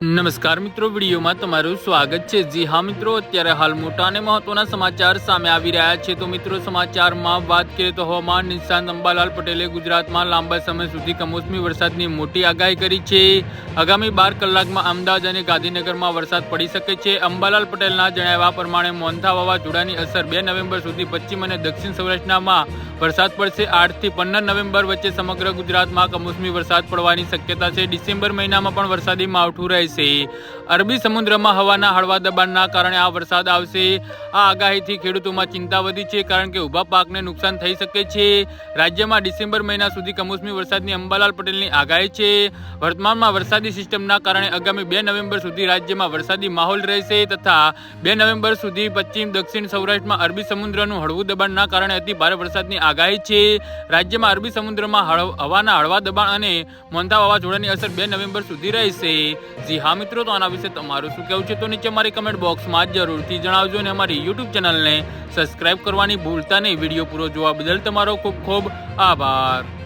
નમસ્કાર મિત્રો, વિડીયોમાં તમારું સ્વાગત છે. જી હા મિત્રો, અત્યારે હાલ મોટા અને મહત્વના સમાચાર સામે આવી રહ્યા છે. તો મિત્રો, સમાચારમાં વાત કરીએ તો હવામાન નિષ્ણાંત અંબાલાલ પટેલે ગુજરાતમાં લાંબા સમય સુધી કમોસમી વરસાદની મોટી આગાહી કરી છે. આગામી બાર કલાકમાં અમદાવાદ અને ગાંધીનગરમાં વરસાદ પડી શકે છે. અંબાલાલ પટેલના જણાવ્યા પ્રમાણે મોન્થા વાવાઝોડાની અસર બે નવેમ્બર સુધી પશ્ચિમ અને દક્ષિણ સૌરાષ્ટ્રમાં વરસાદ પડશે આઠથી પંદર નવેમ્બર વચ્ચે સમગ્ર ગુજરાતમાં કમોસમી વરસાદ પડવાની શક્યતા છે. ડિસેમ્બર મહિનામાં પણ વરસાદી માવઠું રહેશે. અરબી સમુદ્રમાં હવાના હળવા દબાણના કારણે આ વરસાદ આવશે. આ આગાહીથી ખેડૂતોમાં ચિંતા વધી છે કારણ કે ઊભા પાકને નુકસાન થઈ શકે છે. રાજ્યમાં ડિસેમ્બર મહિના સુધી કમોસમી વરસાદની અંબાલાલ પટેલની આગાહી છે. વર્તમાનમાં વરસાદી સિસ્ટમના કારણે આગામી બે નવેમ્બર સુધી રાજ્યમાં વરસાદી માહોલ રહેશે તથા બે નવેમ્બર સુધી પશ્ચિમ દક્ષિણ સૌરાષ્ટ્રમાં અરબી સમુદ્રનું હળવું દબાણના કારણે અતિ ભારે વરસાદની આગાહી છે. રાજ્યમાં અરબી સમુદ્રમાં હવાના હળવા દબાણ અને મોંધા વાવાઝોડાની અસર બે નવેમ્બર સુધી રહેશે. જી હા મિત્રો, તો આના વિશે તમારું શું કહેવું છે? તો નીચે મારી કમેન્ટ બોક્સમાં જરૂરથી જણાવજો અને અમારી યુટ્યુબ ચેનલને સબસ્ક્રાઇબ કરવાની ભૂલતા નહીં. વીડિયો પૂરો જોવા બદલ તમારો ખૂબ ખૂબ આભાર.